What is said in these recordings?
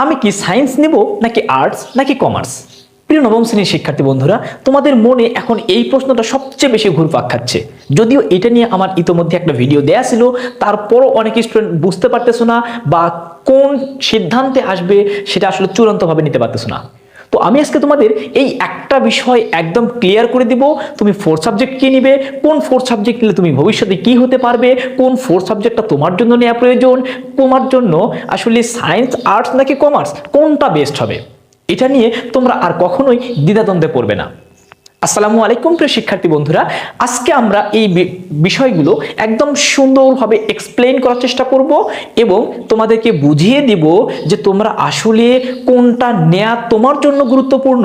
আমি কি সায়েন্স নেব, নাকি আর্টস, নাকি কমার্স? প্রিয় নবম শ্রেণির শিক্ষার্থী বন্ধুরা, তোমাদের মনে এখন এই প্রশ্নটা সবচেয়ে বেশি ঘুরপাক খাচ্ছে। যদিও এটা নিয়ে আমার ইতোমধ্যে একটা ভিডিও দেয়া ছিল, তারপরও অনেক স্টুডেন্ট বুঝতে পারতেছো না বা কোন সিদ্ধান্তে আসবে সেটা আসলে চূড়ান্তভাবে নিতে পারতেছো না। তো আমি আজকে তোমাদের এই একটা বিষয় একদম ক্লিয়ার করে দিব। তুমি ফোর সাবজেক্ট কি নিবে, কোন ফোর সাবজেক্ট নিলে তুমি ভবিষ্যতে কি হতে পারবে, কোন ফোর সাবজেক্টটা তোমার জন্য নেওয়া প্রয়োজন, তোমার জন্য আসলে সায়েন্স আর্টস নাকি কমার্স কোনটা বেস্ট হবে? এটা নিয়ে তোমরা আর কখনোই দ্বিধাদ্বন্দ্বে পড়বে না। আসসালামু আলাইকুম প্রিয় শিক্ষার্থী বন্ধুরা। আজকে আমরা এই বিষয়গুলো একদম সুন্দরভাবে এক্সপ্লেইন করার চেষ্টা করব এবং তোমাদেরকে বুঝিয়ে দিব যে তোমরা আসলে কোনটা নেয়া তোমার জন্য গুরুত্বপূর্ণ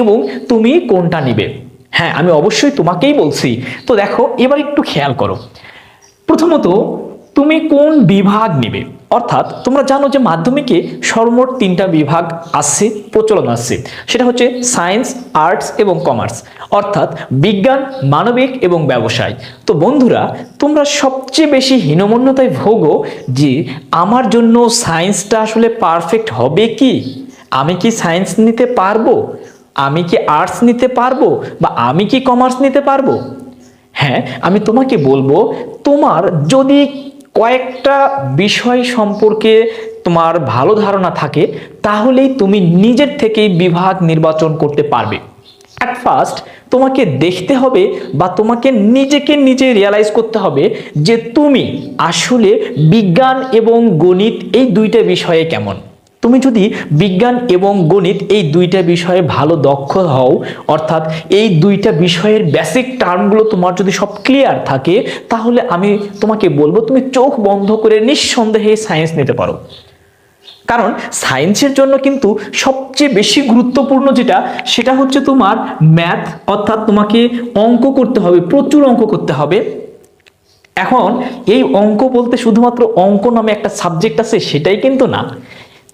এবং তুমি কোনটা নিবে। হ্যাঁ আমি অবশ্যই তোমাকেই বলছি। তো দেখো, এবার একটু খেয়াল করো। প্রথমত, তুমি কোন বিভাগ নেবে? অর্থাৎ তোমরা জানো যে মাধ্যমিকে সর্বমোট তিনটা বিভাগ আছে, প্রচলন আছে। সেটা হচ্ছে সায়েন্স, আর্টস এবং কমার্স। অর্থাৎ বিজ্ঞান, মানবিক এবং ব্যবসায়। তো বন্ধুরা, তোমরা সবচেয়ে বেশি হীনমন্যতায় ভোগো যে আমার জন্য সায়েন্সটা আসলে পারফেক্ট হবে কি? আমি কি সায়েন্স নিতে পারব? আমি কি আর্টস নিতে পারব বা আমি কি কমার্স নিতে পারব? হ্যাঁ আমি তোমাকে বলব, তোমার যদি কয়েকটা বিষয় সম্পর্কে তোমার ভালো ধারণা থাকে, তাহলেই তুমি নিজের থেকেই বিভাগ নির্বাচন করতে পারবে। অ্যাট ফার্স্ট তোমাকে দেখতে হবে বা তোমাকে নিজেকে নিজে রিয়ালাইজ করতে হবে যে তুমি আসলে বিজ্ঞান এবং গণিত এই দুইটা বিষয়ে কেমন। তুমি যদি বিজ্ঞান এবং গণিত এই দুইটা বিষয়ে ভালো দক্ষ হও, অর্থাৎ এই দুইটা বিষয়ের বেসিক টার্মগুলো তোমার যদি সব ক্লিয়ার থাকে, তাহলে আমি তোমাকে বলব তুমি চোখ বন্ধ করে নিঃসন্দেহে সায়েন্স নিতে পারো। কারণ সায়েন্সের জন্য কিন্তু সবচেয়ে বেশি গুরুত্বপূর্ণ যেটা, সেটা হচ্ছে তোমার ম্যাথ অর্থাৎ তোমাকে অঙ্ক করতে হবে, প্রচুর অঙ্ক করতে হবে। এখন এই অঙ্ক বলতে শুধুমাত্র অঙ্ক নামে একটা সাবজেক্ট আছে, সেটাই কিন্তু না।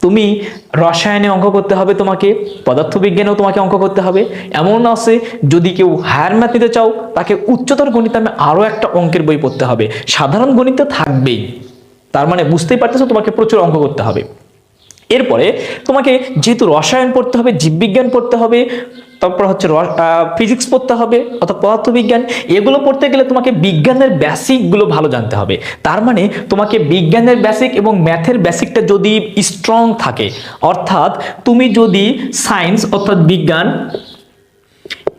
তুমি রসায়নে অঙ্ক করতে হবে, তোমাকে, পদার্থবিজ্ঞানেও তোমাকে অঙ্ক করতে হবে। এমন আছে যদি কেউ হায়ার ম্যাথ নিতে চাও, তাকে উচ্চতর গণিত আমি আরও একটা অঙ্কের বই পড়তে হবে। সাধারণ গণিত থাকবেই। তার মানে বুঝতেই পারতেছো তোমাকে প্রচুর অঙ্ক করতে হবে। এরপরে তোমাকে যেহেতু রসায়ন পড়তে হবে, জীববিজ্ঞান পড়তে হবে তারপর হচ্ছে ফিজিক্স পড়তে হবে অর্থাৎ পদার্থবিজ্ঞান, এগুলো পড়তে গেলে তোমাকে বিজ্ঞানের বেসিকগুলো ভালো জানতে হবে। তার মানে তোমাকে বিজ্ঞানের বেসিক এবং ম্যাথের বেসিকটা যদি স্ট্রং থাকে, অর্থাৎ তুমি যদি সায়েন্স অর্থাৎ বিজ্ঞান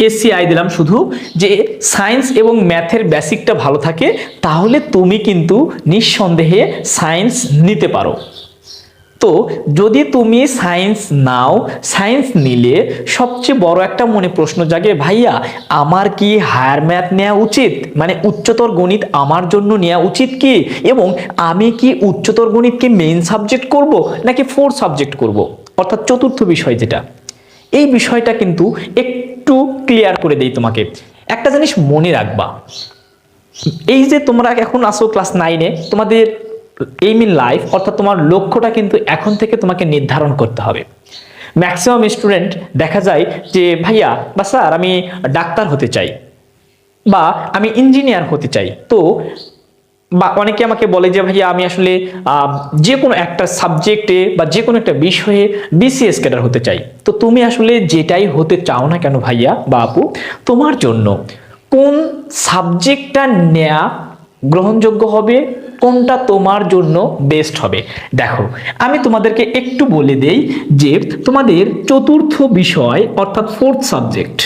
এসিআই দিলাম শুধু, যে সায়েন্স এবং ম্যাথের বেসিকটা ভালো থাকে, তাহলে তুমি কিন্তু নিঃসন্দেহে সায়েন্স নিতে পারো। তো যদি তুমি সায়েন্স নাও সায়েন্স নিলে সবচেয়ে বড় একটা মনে প্রশ্ন জাগে, ভাইয়া, আমার কি হায়ার ম্যাথ নেওয়া উচিত? মানে উচ্চতর গণিত আমার জন্য নেওয়া উচিত কি? এবং আমি কি উচ্চতর গণিতকে মেইন সাবজেক্ট করব নাকি ফোর সাবজেক্ট করব? অর্থাৎ চতুর্থ বিষয় যেটা। এই বিষয়টা কিন্তু একটু ক্লিয়ার করে দেই তোমাকে। একটা জিনিস মনে রাখবা। এই যে তোমরা এখন আসো ক্লাস নাইনে তোমাদের এইম ইন লাইফ অর্থাৎ তোমার লক্ষ্যটা কিন্তু এখন থেকে তোমাকে নির্ধারণ করতে হবে। ম্যাক্সিমাম স্টুডেন্ট দেখা যায় যে, ভাইয়া, বা স্যার, আমি ডাক্তার হতে চাই বা আমি ইঞ্জিনিয়ার হতে চাই। তো, বা অনেকে আমাকে বলে যে, ভাইয়া, আমি আসলে যে কোনো একটা সাবজেক্টে বা যে কোনো একটা বিষয়ে বিসিএস ক্যাডার হতে চাই। তো তুমি আসলে যেটাই হতে চাও না কেন ভাইয়া বা আপু, তোমার জন্য কোন সাবজেক্টটা নেয়া গ্রহণযোগ্য হবে কোনটা তোমার জন্য বেস্ট হবে? দেখো, আমি তোমাদেরকে একটু বলে দেই যে তোমাদের চতুর্থ বিষয় অর্থাৎ ফোর্থ সাবজেক্ট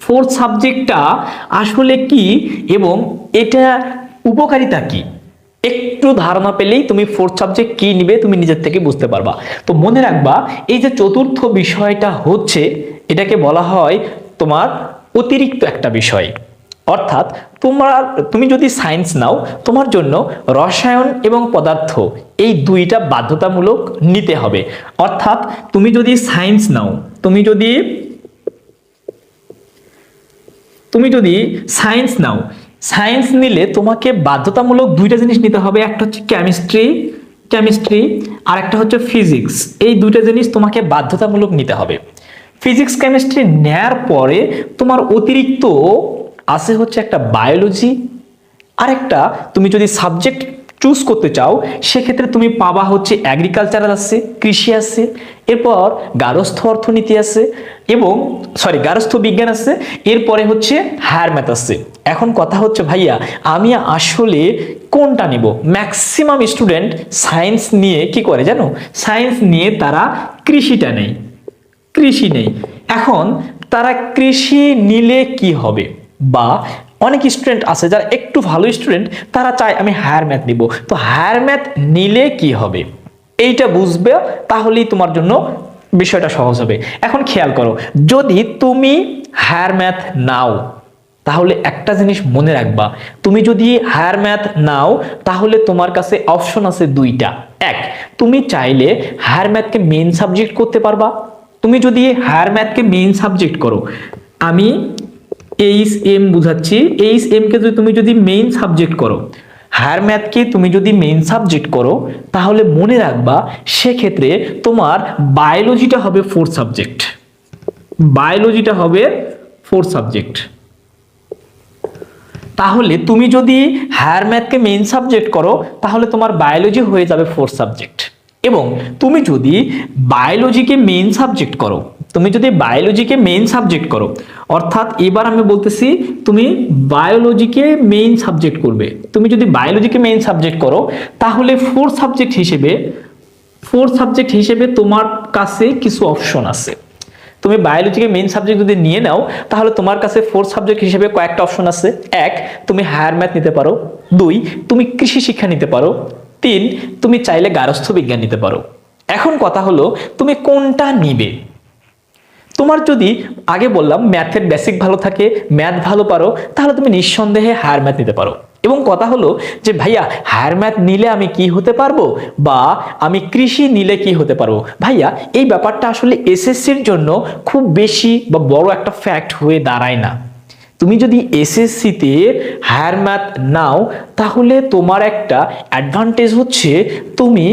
ফোর্থ সাবজেক্টটা আসলে কি এবং এটা উপকারিতা কি? একটু ধারণা পেলেই তুমি ফোর্থ সাবজেক্ট কি নিবে তুমি নিজের থেকে বুঝতে পারবা। তো মনে রাখবা, এই যে চতুর্থ বিষয়টা হচ্ছে, এটাকে বলা হয় তোমার অতিরিক্ত একটা বিষয়। অর্থাৎ তোমার, তুমি যদি সায়েন্স নাও, তোমার জন্য রসায়ন এবং পদার্থ এই দুইটা বাধ্যতামূলক নিতে হবে। অর্থাৎ তুমি যদি সায়েন্স নাও, তুমি যদি তুমি যদি সায়েন্স নাও সায়েন্স নিলে তোমাকে বাধ্যতামূলক দুইটা জিনিস নিতে হবে। একটা হচ্ছে কেমিস্ট্রি কেমিস্ট্রি আর একটা হচ্ছে ফিজিক্স এই দুইটা জিনিস তোমাকে বাধ্যতামূলক নিতে হবে। ফিজিক্স কেমিস্ট্রি নেয়ার পরে তোমার অতিরিক্ত আছে হচ্ছে একটা বায়োলজি আরেকটা তুমি যদি সাবজেক্ট চুজ করতে চাও, সেক্ষেত্রে তুমি পাবা হচ্ছে অ্যাগ্রিকালচারাল আছে, কৃষি আছে, এরপর গারস্থ অর্থনীতি আছে এবং সরি গারস্থ বিজ্ঞান আছে, এরপরে হচ্ছে হায়ার ম্যাথ আছে। এখন কথা হচ্ছে, ভাইয়া, আমি আসলে কোনটা নিব? ম্যাক্সিমাম স্টুডেন্ট সায়েন্স নিয়ে কি করে জানো? সায়েন্স নিয়ে তারা কৃষিটা নেই কৃষি নেই এখন তারা কৃষি নিলে কি হবে? বা অনেক স্টুডেন্ট আছে যারা একটু ভালো স্টুডেন্ট তারা চায় আমি হায়ার ম্যাথ নিব। তো হায়ার ম্যাথ নিলে কি হবে? এইটা বুঝবে, তাহলেই তোমার জন্য বিষয়টা সহজ হবে। এখন খেয়াল করো, যদি তুমি হায়ার ম্যাথ নাও, তাহলে একটা জিনিস মনে রাখবা, তুমি যদি হায়ার ম্যাথ নাও, তাহলে তোমার কাছে অপশন আছে দুইটা। এক, তুমি চাইলে হায়ার ম্যাথকে মেইন সাবজেক্ট করতে পারবা। তুমি যদি হায়ার ম্যাথকে মেইন সাবজেক্ট করো, আমি এইচ এম বুঝাচ্ছি। এইচ এম কে যদি তুমি যদি মেইন সাবজেক্ট করো হায়ার ম্যাথকে তুমি যদি মেইন সাবজেক্ট করো, তাহলে মনে রাখবা সেক্ষেত্রে তোমার বায়োলজিটা হবে ফোর্থ সাবজেক্ট বায়োলজিটা হবে ফোর্থ সাবজেক্ট তাহলে তুমি যদি হায়ার ম্যাথকে মেইন সাবজেক্ট করো, তাহলে তোমার বায়োলজি হয়ে যাবে ফোর্থ সাবজেক্ট এবং তুমি যদি বায়োলজিকে মেইন সাবজেক্ট করো তুমি যদি বায়োলজিকে মেইন সাবজেক্ট করো, অর্থাৎ এবার আমি বলতেছি তুমি বায়োলজিকে মেইন সাবজেক্ট করবে। তুমি যদি বায়োলজিকে মেইন সাবজেক্ট করো, তাহলে ফোর্থ সাবজেক্ট হিসেবে ফোর্থ সাবজেক্ট হিসেবে তোমার কাছে কিছু অপশন আছে। তুমি বায়োলজিকে মেইন সাবজেক্ট যদি নিয়ে নাও, তাহলে তোমার কাছে ফোর্থ সাবজেক্ট হিসেবে কয়েকটা অপশন আছে। এক, তুমি হায়ার ম্যাথ নিতে পারো। দুই, তুমি কৃষি শিক্ষা নিতে পারো। তিন, তুমি চাইলে গারস্থ বিজ্ঞান নিতে পারো। এখন কথা হলো, তুমি কোনটা নিবে? তোমার যদি আগে বললাম ম্যাথের বেসিক ভালো থাকে ম্যাথ ভালো পারো, তাহলে তুমি নিঃসন্দেহে হায়ার ম্যাথ নিতে পারো। এবং কথা হলো যে, ভাইয়া হায়ার ম্যাথ নিলে আমি কি হতে পারব? বা আমি কৃষি নিলে কি হতে পারব? ভাইয়া, এই ব্যাপারটা আসলে এসএসসির জন্য খুব বেশি বা বড় একটা ফ্যাক্ট হয়ে দাঁড়ায় না। তুমি যদি এসএসসিতে হায়ার ম্যাথ নাও, তাহলে তোমার একটা অ্যাডভান্টেজ হচ্ছে তুমি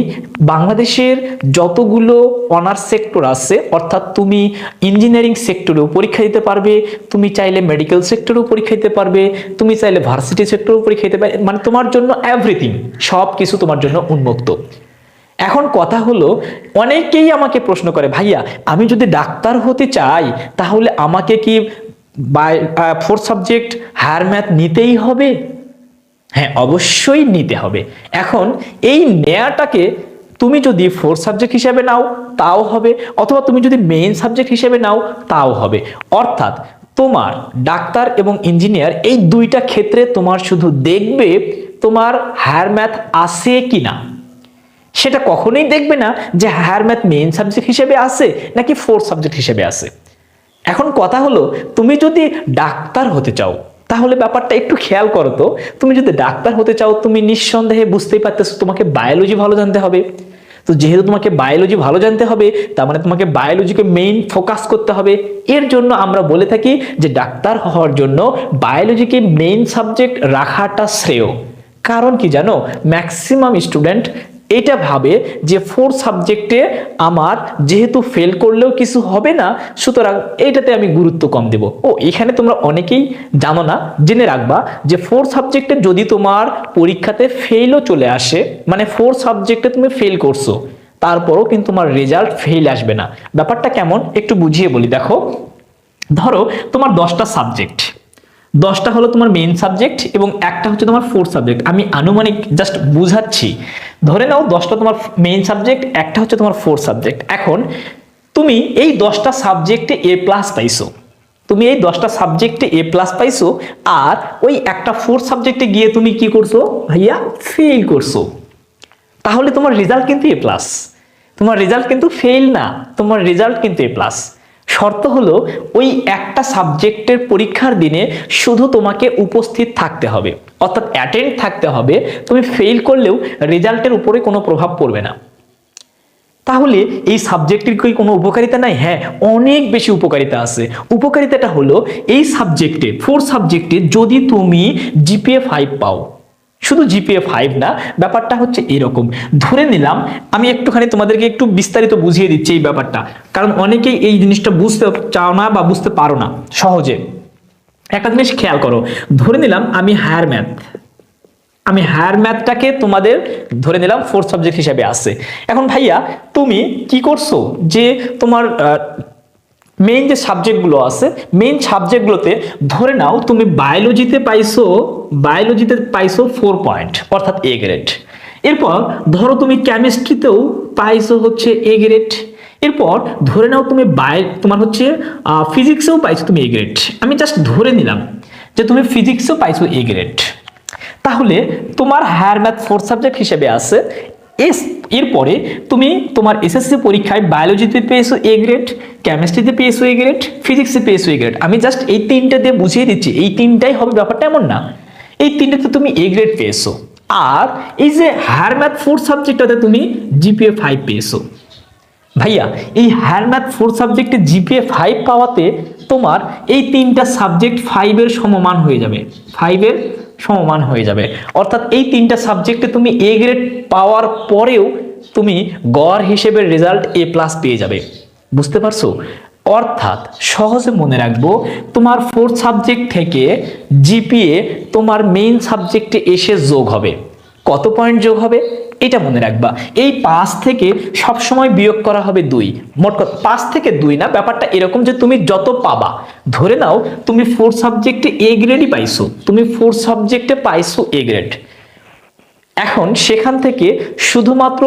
বাংলাদেশের যতগুলো অনার্স সেক্টর আছে, অর্থাৎ তুমি ইঞ্জিনিয়ারিং সেক্টরেও পরীক্ষা দিতে পারবে, তুমি চাইলে মেডিকেল সেক্টরেও পরীক্ষা দিতে পারবে, তুমি চাইলে ভার্সিটি সেক্টরেও পরীক্ষা দিতে পারবে মানে তোমার জন্য এভরিথিং সব কিছু তোমার জন্য উন্মুক্ত। এখন কথা হলো, অনেকেই আমাকে প্রশ্ন করে, ভাইয়া, আমি যদি ডাক্তার হতে চাই, তাহলে আমাকে কি by fourth subject higher math নিতেই হবে? হ্যাঁ অবশ্যই নিতে হবে। এখন এই নেয়াটাকে তুমি যদি ফোর্থ সাবজেক্ট হিসেবে নাও, তাও হবে, অথবা তুমি যদি মেইন সাবজেক্ট হিসেবে নাও, তাও হবে। অর্থাৎ তোমার ডাক্তার এবং ইঞ্জিনিয়ার এই দুইটা ক্ষেত্রে তোমার শুধু দেখবে তোমার হায়ার ম্যাথ আছে কি না। সেটা কখনোই দেখবে না যে হায়ার ম্যাথ মেইন সাবজেক্ট হিসেবে আছে, নাকি ফোর্থ সাবজেক্ট হিসেবে আছে। এখন কথা হলো, তুমি যদি ডাক্তার হতে চাও, তাহলে ব্যাপারটা একটু খেয়াল করো তো। তুমি যদি ডাক্তার হতে চাও, তুমি নিঃসন্দেহে বুঝতেই পারতেছো তোমাকে বায়োলজি ভালো জানতে হবে। তো যেহেতু তোমাকে বায়োলজি ভালো জানতে হবে, তার মানে তোমাকে বায়োলজিকে মেইন ফোকাস করতে হবে। এর জন্য আমরা বলে থাকি যে ডাক্তার হওয়ার জন্য বায়োলজিকে মেইন সাবজেক্ট রাখাটা শ্রেয়। কারণ কি জানো? ম্যাক্সিমাম স্টুডেন্ট এটা ভাবে যে ফোর সাবজেক্টে আমার যেহেতু ফেল করলেও কিছু হবে না, সুতরাং এইটাতে আমি গুরুত্ব কম দেব। ও, এখানে তোমরা অনেকেই জানো না, জেনে রাখবা যে ফোর সাবজেক্টে যদি তোমার পরীক্ষাতে ফেলও চলে আসে মানে ফোর সাবজেক্টে তুমি ফেল করছ, তারপরও কিন্তু তোমার রেজাল্ট ফেল আসবে না। ব্যাপারটা কেমন? একটু বুঝিয়ে বলি, দেখো। ধরো তোমার দশটা সাবজেক্ট দশটা হলো তোমার মেইন সাবজেক্ট এবং একটা হচ্ছে তোমার ফোর্থ সাবজেক্ট আমি আনুমানিক জাস্ট বুঝাচ্ছি। ধরে নাও দশটা তোমার মেইন সাবজেক্ট একটা হচ্ছে তোমার ফোর্থ সাবজেক্ট এখন তুমি এই দশটা সাবজেক্টে এ প্লাস পাইছো। তুমি এই দশটা সাবজেক্টে এ প্লাস পাইছো আর ওই একটা ফোর্থ সাবজেক্টে গিয়ে তুমি কি করছ ভাইয়া? ফেল করছ। তাহলে তোমার রেজাল্ট কিন্তু এ প্লাস তোমার রেজাল্ট কিন্তু ফেল না। তোমার রেজাল্ট কিন্তু এ প্লাস শর্ত হলো ওই একটা সাবজেক্টের পরীক্ষার দিনে শুধু তোমাকে উপস্থিত থাকতে হবে। অর্থাৎ অ্যাটেন্ড থাকতে হবে। তুমি ফেল করলেও রেজাল্টের উপরে কোনো প্রভাব পড়বে না। তাহলে এই সাবজেক্টের কি কোনো উপকারিতা নাই? হ্যাঁ অনেক বেশি উপকারিতা আছে। উপকারিতাটা হলো এই সাবজেক্টে ফোর সাবজেক্টে যদি তুমি জিপিএ ফাইভ পাও শুধু জিপিএ ফাইভ না, ব্যাপারটা হচ্ছে এরকম। ধরে নিলাম, আমি একটুখানি তোমাদেরকে একটু বিস্তারিত বুঝিয়ে দিচ্ছি এই ব্যাপারটা। কারণ অনেকেই এই জিনিসটা বুঝতে চাও না বা বুঝতে পারো না, সহজে। একটা জিনিস খেয়াল করো, ধরে নিলাম আমি হায়ার ম্যাথ আমি হায়ার ম্যাথটাকে তোমাদের ধরে নিলাম ফোর্থ সাবজেক্ট হিসেবে আছে এখন ভাইয়া, তুমি কি করছ? যে তোমার মেইন যে সাবজেক্টগুলো আছে মেইন সাবজেক্টগুলোতে ধরে নাও তুমি বায়োলজিতে পাইছো বায়োলজিতে পাইছো ফোর পয়েন্ট অর্থাৎ এ গ্রেড এরপর ধরো তুমি কেমিস্ট্রিতেও পাইছো হচ্ছে এ গ্রেড এরপর ধরে নাও তুমি বায় তোমার হচ্ছে ফিজিক্সেও পাইছো তুমি এ গ্রেড আমি জাস্ট ধরে নিলাম যে তুমি ফিজিক্সেও পাইছো এ গ্রেড তাহলে তোমার হায়ার ম্যাথ ফোর্থ সাবজেক্ট হিসেবে আছে এস এরপরে তুমি তোমার এসএসসি পরীক্ষায় বায়োলজিতে পেয়েছ এ গ্রেড কেমিস্ট্রিতে পেয়েছ এ গ্রেড ফিজিক্সে পেয়েছ এ গ্রেড আমি জাস্ট এই তিনটে দিয়ে বুঝিয়ে দিচ্ছি, এই তিনটাই হবে ব্যাপারটা এমন না। এই তিনটাতে তুমি এ গ্রেড পেয়েছ। আর এই যে হায়ার ম্যাথ ফোর্থ সাবজেক্টটাতে তুমি জিপিএ ফাইভ পেয়েছ। ভাইয়া, এই হায়ার ম্যাথ ফোর সাবজেক্টে জিপিএ ফাইভ পাওয়াতে তোমার এই তিনটা সাবজেক্ট ফাইভের সমমান হয়ে যাবে। ফাইভের সমমান হয়ে যাবে। অর্থাৎ এই তিনটা সাবজেক্টে তুমি এ গ্রেড পাওয়ার পরেও তুমি গড় হিসেবে রেজাল্ট এ প্লাস পেয়ে যাবে। বুঝতে পারছ? অর্থাৎ সহজে মনে রাখব, তোমার ফোর্থ সাবজেক্ট থেকে জিপিএ তোমার মেইন সাবজেক্টে এসে যোগ হবে। কত পয়েন্ট যোগ হবে? এটা মনে রাখবা। এই পাঁচ থেকে সবসময় বিয়োগ করা হবে দুই। মোট পাঁচ থেকে দুই না? ব্যাপারটা এরকম যে তুমি যত পাবা। ধরে নাও, তুমি ফোর সাবজেক্টে এ গ্রেডই পাইছো। তুমি ফোর সাবজেক্টে পাইছো এ গ্রেড এখন সেখান থেকে শুধুমাত্র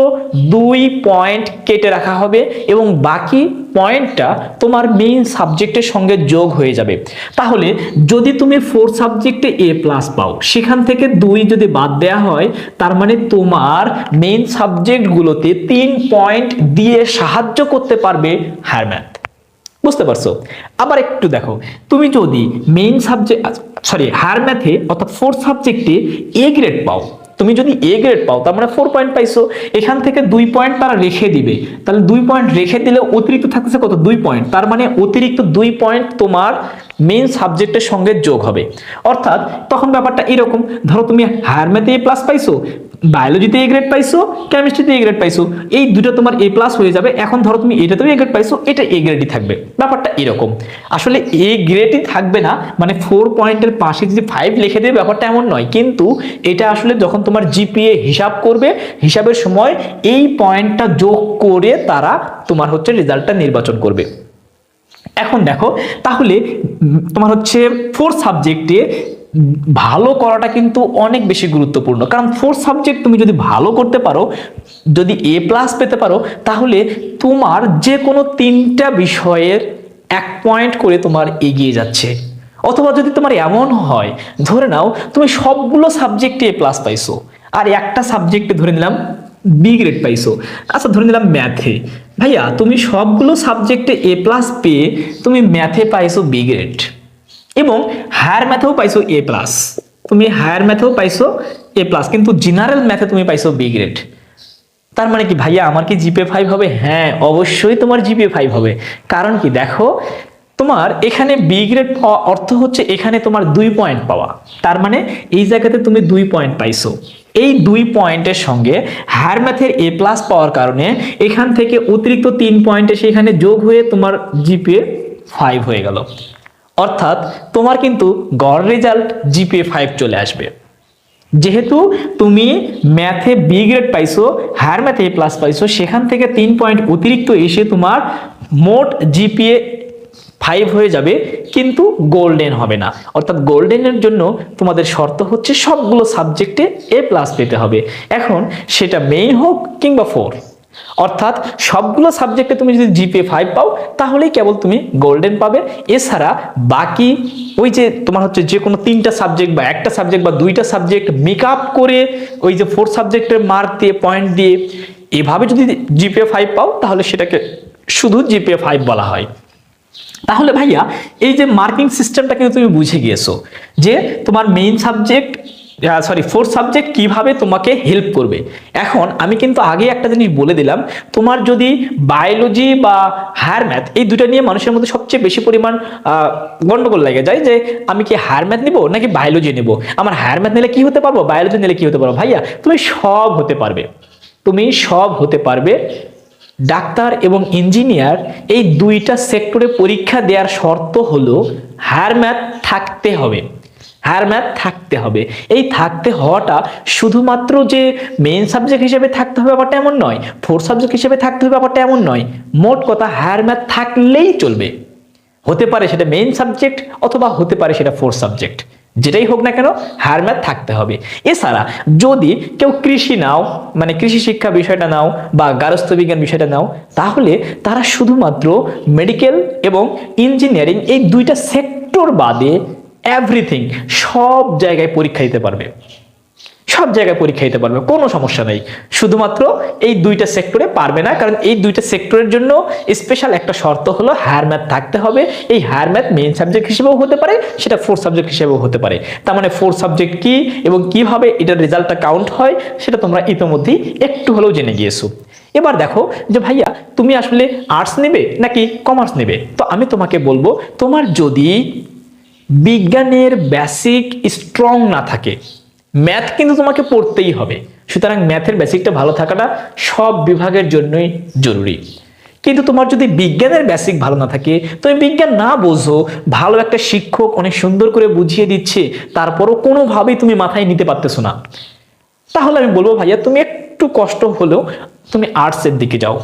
দুই পয়েন্ট কেটে রাখা হবে এবং বাকি পয়েন্টটা তোমার মেইন সাবজেক্টের সঙ্গে যোগ হয়ে যাবে। তাহলে যদি তুমি ফোর সাবজেক্টে এ প্লাস পাও, সেখান থেকে দুই যদি বাদ দেওয়া হয়, তার মানে তোমার মেইন সাবজেক্টগুলোতে তিন পয়েন্ট দিয়ে সাহায্য করতে পারবে হায়ার ম্যাথ বুঝতে পারছ? আবার একটু দেখো, তুমি যদি মেইন সাবজেক্ট সরি হায়ার ম্যাথে অর্থাৎ ফোর্থ সাবজেক্টে এ গ্রেড পাও তুমি যদি এ গ্রেড পাও, তার মানে ফোর পয়েন্ট পাইছো, এখান থেকে দুই পয়েন্ট তারা রেখে দিবে। তাহলে দুই পয়েন্ট রেখে দিলে অতিরিক্ত থাকতেছে কত? দুই পয়েন্ট তার মানে অতিরিক্ত দুই পয়েন্ট তোমার মেইন সাবজেক্টের সঙ্গে যোগ হবে। অর্থাৎ তখন ব্যাপারটা এরকম, ধরো তুমি হায়ার ম্যাথে এ প্লাস পাইছো বায়োলজিতে এ গ্রেড পাইছো কেমিস্ট্রিতে এ গ্রেড পাইছো, এই দুটো তোমার এ প্লাস হয়ে যাবে, এখন ধরো তুমি এটাতেও এ গ্রেড পাইছো, এটা এ গ্রেডই থাকবে। ব্যাপারটা এরকম। আসলে এ গ্রেডই থাকবে না মানে ফোর পয়েন্টের পাশে যদি ফাইভ লিখে দেবে, ব্যাপারটা এমন নয়। কিন্তু এটা আসলে যখন তোমার জিপিএ হিসাব করবে, হিসাবের সময় এই পয়েন্টটা যোগ করে তারা তোমার হচ্ছে রেজাল্টটা নির্বাচন করবে। এখন দেখো, তাহলে তোমার হচ্ছে ফোর সাবজেক্টে ভালো করাটা কিন্তু অনেক বেশি গুরুত্বপূর্ণ। কারণ ফোর সাবজেক্ট তুমি যদি ভালো করতে পারো, যদি এ প্লাস পেতে পারো, তাহলে তোমার যে কোনো তিনটা বিষয়ের এক পয়েন্ট করে তোমার এগিয়ে যাচ্ছে। অথবা যদি তোমার এমন হয়, ধরে নাও তুমি সবগুলো সাবজেক্টে এ প্লাস পাইছো। আর একটা সাবজেক্টে ধরে নিলাম বি গ্রেড পাইছো। আচ্ছা ধরে নিলাম ম্যাথে ভাইয়া, তুমি সবগুলো সাবজেক্টে এ প্লাস পেয়ে তুমি ম্যাথে পাইছো বি গ্রেড এবং হায়ার ম্যাথেও পাইছো এ প্লাস তুমি হায়ার ম্যাথেও পাইছো এ প্লাস কিন্তু জেনারেল ম্যাথে তুমি পাইছো বি গ্রেড তার মানে কি, ভাইয়া, আমার কি জিপে ফাইভ হবে? হ্যাঁ অবশ্যই তোমার জিপে ফাইভ হবে। কারণ কি, দেখো, তোমার এখানে বি গ্রেড অর্থ হচ্ছে এখানে তোমার দুই পয়েন্ট পাওয়া। তার মানে এই জায়গাতে তুমি দুই পয়েন্ট পাইছো। এই দুই পয়েন্টের সঙ্গে হায়ার ম্যাথের এ প্লাস পাওয়ার কারণে এখান থেকে অতিরিক্ত তিন পয়েন্টে সেখানে যোগ হয়ে তোমার জিপিএ ফাইভ হয়ে গেল। অর্থাৎ তোমার কিন্তু গড় রেজাল্ট জিপিএ ফাইভ চলে আসবে। যেহেতু তুমি ম্যাথে বি গ্রেড পাইছো হায়ার ম্যাথে এ প্লাস পাইছো, সেখান থেকে তিন পয়েন্ট অতিরিক্ত এসে তোমার মোট জিপিএ ফাইভ হয়ে যাবে, কিন্তু গোল্ডেন হবে না। অর্থাৎ গোল্ডেনের জন্য তোমাদের শর্ত হচ্ছে সবগুলো সাবজেক্টে এ প্লাস পেতে হবে। এখন সেটা মেইন হোক কিংবা ফোর অর্থাৎ সবগুলো সাবজেক্টে তুমি যদি জিপিএ ফাইভ পাও, তাহলেই কেবল তুমি গোল্ডেন পাবে। এছাড়া বাকি ওই যে তোমার হচ্ছে যে কোনো তিনটা সাবজেক্ট বা একটা সাবজেক্ট বা দুইটা সাবজেক্ট মেক করে ওই যে ফোর সাবজেক্টের মার্ক দিয়ে পয়েন্ট দিয়ে, এভাবে যদি জিপিএ ফাইভ পাও, তাহলে সেটাকে শুধু জিপিএ ফাইভ বলা হয়। তাহলে ভাইয়া, এই যে মার্কিং সিস্টেমটা কিন্তু তুমি বুঝে গিয়েছো যে তোমার main subject sorry fourth subject কীভাবে তোমাকে হেল্প করবে। এখন আমি কিন্তু আগে একটা জিনিস বলে দিলাম, তোমার যদি বায়োলজি বা হায়ার ম্যাথ এই দুটো নিয়ে মানুষের মধ্যে সবচেয়ে বেশি পরিমাণ গন্ডগোল লেগে যায় যে আমি কি হায়ার ম্যাথ নিব নাকি বায়োলজি নেব? আমার হায়ার ম্যাথ নিলে কি হতে পারব? বায়োলজি নিলে কি হতে পারব? ভাইয়া, তুমি সব হতে পারবে। তুমি সব হতে পারবে। ডাক্তার এবং ইঞ্জিনিয়ার এই দুইটা সেক্টরে পরীক্ষা দেওয়ার শর্ত হলো হায়ার ম্যাথ থাকতে হবে। হায়ার ম্যাথ থাকতে হবে। এই থাকতে হওয়াটা শুধুমাত্র যে মেইন সাবজেক্ট হিসেবে থাকতে হবে ব্যাপারটা এমন নয় ফোর্থ সাবজেক্ট হিসেবে থাকতে হবে ব্যাপারটা এমন নয়, মোট কথা হায়ার ম্যাথ থাকলেই চলবে। হতে পারে সেটা মেইন সাবজেক্ট অথবা হতে পারে সেটা ফোর্থ সাবজেক্ট যেটাই হোক না কেন, হার ম্যাথ থাকতে হবে। এছাড়া যদি কেউ কৃষি নাও মানে কৃষি শিক্ষা বিষয়টা নাও বা গারস্থ বিজ্ঞান বিষয়টা নাও, তাহলে তারা শুধুমাত্র মেডিকেল এবং ইঞ্জিনিয়ারিং এই দুইটা সেক্টর বাদে এভরিথিং সব জায়গায় পরীক্ষা দিতে পারবে। সব জায়গায় পরীক্ষা দিতে পারবে, কোনো সমস্যা নেই। শুধুমাত্র এই দুইটা সেক্টরে পারবে না, কারণ এই দুইটা সেক্টরের জন্য স্পেশাল একটা শর্ত হলো হায়ার ম্যাথ থাকতে হবে। এই হায়ার ম্যাথ মেইন সাবজেক্ট হিসেবেও হতে পারে, সেটা ফোর্থ সাবজেক্ট হিসেবেও হতে পারে। তার মানে ফোর্থ সাবজেক্ট কি এবং কীভাবে এটার রেজাল্টটা কাউন্ট হয়, সেটা তোমরা ইতোমধ্যেই একটু হলেও জেনে গিয়েছো। এবার দেখো যে ভাইয়া, তুমি আসলে আর্টস নেবে নাকি কমার্স নেবে? তো আমি তোমাকে বলব, তোমার যদি বিজ্ঞানের বেসিক স্ট্রং না থাকে ম্যাথ কিন্তু তোমাকে পড়তেই হবে। সুতরাং ম্যাথের বেসিকটা ভালো থাকাটা সব বিভাগের জন্যই জরুরি। কিন্তু তোমার যদি বিজ্ঞানের বেসিক ভালো না থাকে, তুমি বিজ্ঞান না বোঝো, ভালো একটা শিক্ষক অনেক সুন্দর করে বুঝিয়ে দিচ্ছে, তারপরও কোনোভাবেই তুমি মাথায় নিতে পারতেছো না। তাহলে আমি বলব ভাইয়া, তুমি একটু কষ্ট হলেও তুমি আর্টসের দিকে যাও।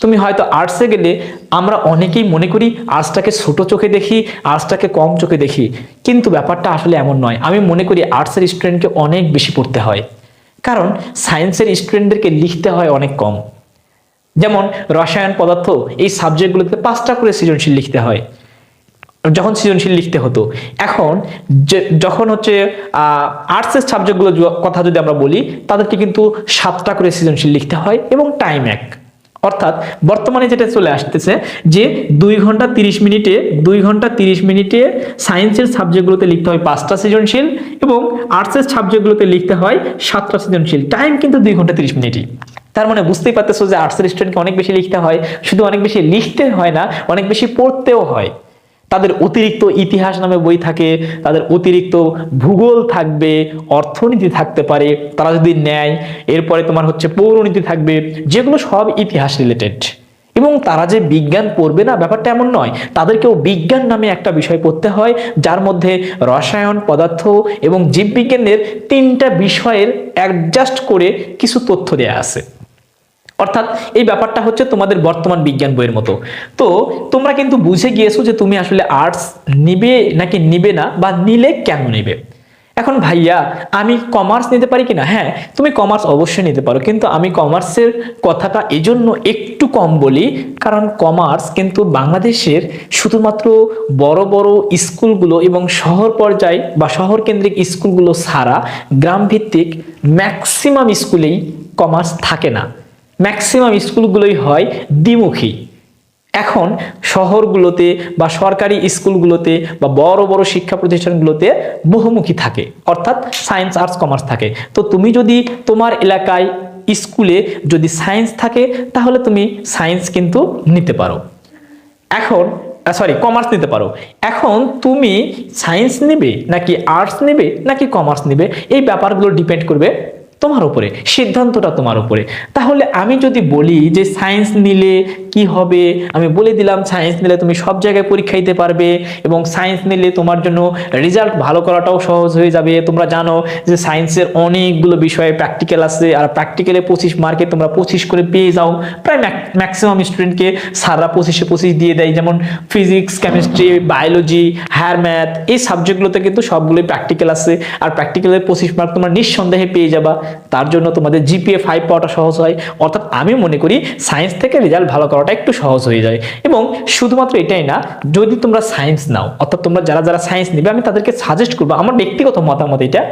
তুমি হয়তো আর্টসে গেলে আমরা অনেকেই মনে করি আর্টসটাকে ছোট চোখে দেখি, আর্টসটাকে কম চোখে দেখি। কিন্তু ব্যাপারটা আসলে এমন নয়। আমি মনে করি আর্টসের স্টুডেন্টকে অনেক বেশি পড়তে হয়। কারণ সায়েন্সের স্টুডেন্টদেরকে লিখতে হয় অনেক কম। যেমন রসায়ন পদার্থ, এই সাবজেক্টগুলোতে পাঁচটা করে সৃজনশীল লিখতে হয়। যখন সৃজনশীল লিখতে হতো। এখন যখন হচ্ছে আর্টসের সাবজেক্টগুলো কথা যদি আমরা বলি, তাদেরকে কিন্তু সাতটা করে সৃজনশীল লিখতে হয় এবং টাইম এক। অর্থাৎ বর্তমানে যেটা চলে আসতেছে যে দুই ঘণ্টা তিরিশ মিনিটে, দুই ঘণ্টা তিরিশ মিনিটে সায়েন্সের সাবজেক্টগুলোতে লিখতে হয় পাঁচটা সৃজনশীল এবং আর্টসের সাবজেক্টগুলোতে লিখতে হয় সাতটা সৃজনশীল। টাইম কিন্তু দুই ঘণ্টা তিরিশ মিনিটই। তার মানে বুঝতেই পারতেছো যে আর্টসের স্টুডেন্টকে অনেক বেশি লিখতে হয়, শুধু অনেক বেশি লিখতে হয় না, অনেক বেশি পড়তেও হয়। তাদের অতিরিক্ত ইতিহাস নামে বই থাকে, তাদের অতিরিক্ত ভূগোল থাকবে, অর্থনীতি থাকতে পারে, তারা যদি নেয়, এরপরে তোমার হচ্ছে পৌরনীতি থাকবে, যেগুলো সব ইতিহাস রিলেটেড এবং তারা যে বিজ্ঞান পড়বে না, ব্যাপারটা এমন নয়। তাদেরকেও বিজ্ঞান নামে একটা বিষয় পড়তে হয়, যার মধ্যে রসায়ন, পদার্থ এবং জীববিজ্ঞানের তিনটা বিষয়ের অ্যাডজাস্ট করে কিছু তথ্য দেয়া আছে। অর্থাৎ এই ব্যাপারটা হচ্ছে তোমাদের বর্তমান বিজ্ঞান বইয়ের মতো। তো তোমরা কিন্তু বুঝে গিয়েছো যে তুমি আসলে আর্টস নিবে নাকি নিবে না বা নিলে কেন নিবে। এখন ভাইয়া, আমি কমার্স নিতে পারি কিনা? হ্যাঁ তুমি কমার্স অবশ্যই নিতে পারো, কিন্তু আমি কমার্সের কথাটা এজন্য একটু কম বলি, কারণ কমার্স কিন্তু বাংলাদেশের শুধুমাত্র বড় বড় স্কুলগুলো এবং শহর পর্যায়ে বা শহর কেন্দ্রিক স্কুলগুলো ছাড়া গ্রাম ভিত্তিক ম্যাক্সিমাম স্কুলেই কমার্স থাকে না। ম্যাক্সিমাম স্কুলগুলোই হয় দ্বিমুখী। এখন শহরগুলোতে বা সরকারি স্কুলগুলোতে বা বড় বড় শিক্ষা প্রতিষ্ঠানগুলোতে বহুমুখী থাকে, অর্থাৎ সায়েন্স আর্টস কমার্স থাকে। তো তুমি যদি তোমার এলাকায় স্কুলে যদি সায়েন্স থাকে, তাহলে তুমি সায়েন্স কিন্তু নিতে পারো। এখন সরি কমার্স নিতে পারো। এখন তুমি সায়েন্স নেবে নাকি আর্টস নেবে নাকি কমার্স নেবে? এই ব্যাপারগুলো ডিপেন্ড করবে তোমার উপরে, সিদ্ধান্তটা তোমার উপরে। তাহলে আমি যদি বলি যে সায়েন্স নিলে কি হবে? আমি বলে দিলাম সায়েন্স নিলে তুমি সব জায়গায় পরীক্ষা দিতে পারবে এবং সায়েন্স নিলে তোমার জন্য রেজাল্ট ভালো করাটাও সহজ হয়ে যাবে। তোমরা জানো যে সায়েন্সের অনেকগুলো বিষয়ে প্র্যাকটিক্যাল আছে আর প্র্যাকটিক্যালে পঁচিশ মার্কে তোমরা পঁচিশ করে পেয়ে যাও। প্রায় ম্যাক্সিমাম স্টুডেন্টকে সাররা পঁচিশে পঁচিশ দিয়ে দেয়। যেমন physics chemistry biology higher math এই সাবজেক্টগুলোতে কিন্তু সবগুলোই প্র্যাকটিক্যাল আছে। আর প্র্যাকটিক্যালের পঁচিশ মার্ক তোমরা নিঃসন্দেহে পেয়ে যাবা। তার জন্য তোমাদের জিপিএ ফাইভ পাওয়াটা সহজ হয়। অর্থাৎ আমি মনে করি সায়েন্স থেকে রেজাল্ট ভালো করাটা একটু সহজ হয়ে যায়। এবং শুধুমাত্র এটাই না, যদি তোমরা সায়েন্স নাও, অর্থাৎ তোমরা যারা যারা সায়েন্স নেবে, আমি তাদেরকে সাজেস্ট করব, আমার ব্যক্তিগত মতামত এটা,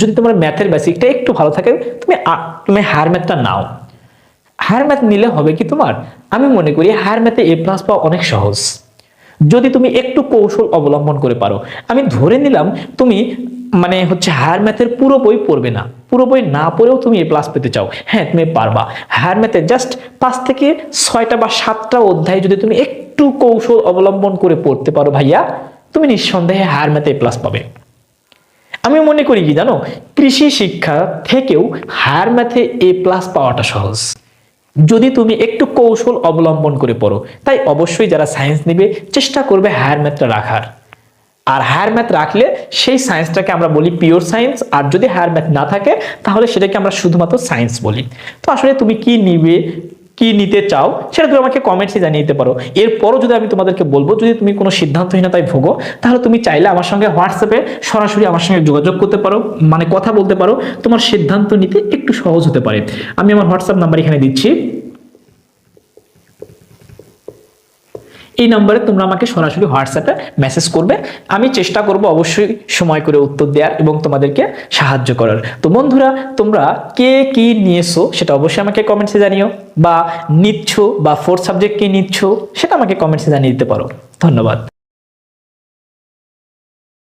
যদি তোমার ম্যাথের বেসিকটা একটু ভালো থাকে, তুমি তুমি হায়ার ম্যাথটা নাও। হায়ার ম্যাথ নিলে হবে কি তোমার? আমি মনে করি হায়ার ম্যাথে এ প্লাস পাওয়া অনেক সহজ। যদি তুমি একটু কৌশল অবলম্বন করে পারো, আমি ধরে নিলাম তুমি মানে হচ্ছে হায়ার ম্যাথের পুরো বই পড়বে না। পুরো বই না পড়েও তুমি এ প্লাস পেতে চাও। হ্যাঁ তুমি পারবা। হায়ার ম্যাথে জাস্ট পাঁচ থেকে ছয়টা বা সাতটা অধ্যায় যদি তুমি একটু কৌশল অবলম্বন করে পড়তে পারো ভাইয়া, তুমি নিঃসন্দেহে হায়ার ম্যাথে এ প্লাস পাবে। আমি মনে করি কি জানো, কৃষি শিক্ষা থেকেও হায়ার ম্যাথে এ প্লাস পাওয়াটা সহজ। যদি তুমি একটু কৌশল অবলম্বন করে পড়ো, তাই অবশ্যই যারা সায়েন্স নেবে, চেষ্টা করবে হায়ার ম্যাথটা রাখার। আর হায়ার ম্যাথ রাখলে সেই সায়েন্সটাকে আমরা বলি পিওর সায়েন্স আর যদি হায়ার ম্যাথ না থাকে, তাহলে সেটাকে আমরা শুধুমাত্র সায়েন্স বলি। তো আসলে তুমি কি নিবে, কি নিতে চাও, সেটা তুমি আমাকে কমেন্টসে জানিয়ে দিতে পারো। এরপরও যদি আমি তোমাদেরকে বলব, যদি তুমি কোনো সিদ্ধান্তহীনতায় ভোগো, তাহলে তুমি চাইলে আমার সঙ্গে হোয়াটসঅ্যাপে সরাসরি আমার সঙ্গে যোগাযোগ করতে পারো মানে কথা বলতে পারো। তোমার সিদ্ধান্ত নিতে একটু সহজ হতে পারে। আমি আমার হোয়াটসঅ্যাপ নাম্বার এখানে দিচ্ছি। এই নম্বরে তোমরা আমাকে সরাসরি হোয়াটসঅ্যাপে মেসেজ করবে। আমি চেষ্টা করব অবশ্যই সময় করে উত্তর দেওয়ার এবং তোমাদেরকে সাহায্য করার। তো বন্ধুরা, তোমরা কে কি নিয়েছো সেটা অবশ্যই আমাকে কমেন্টসে জানিও বা নিচ্ছ বা ফোর্থ সাবজেক্ট কি নিচ্ছ সেটা আমাকে কমেন্টসে জানিয়ে দিতে পারো। ধন্যবাদ।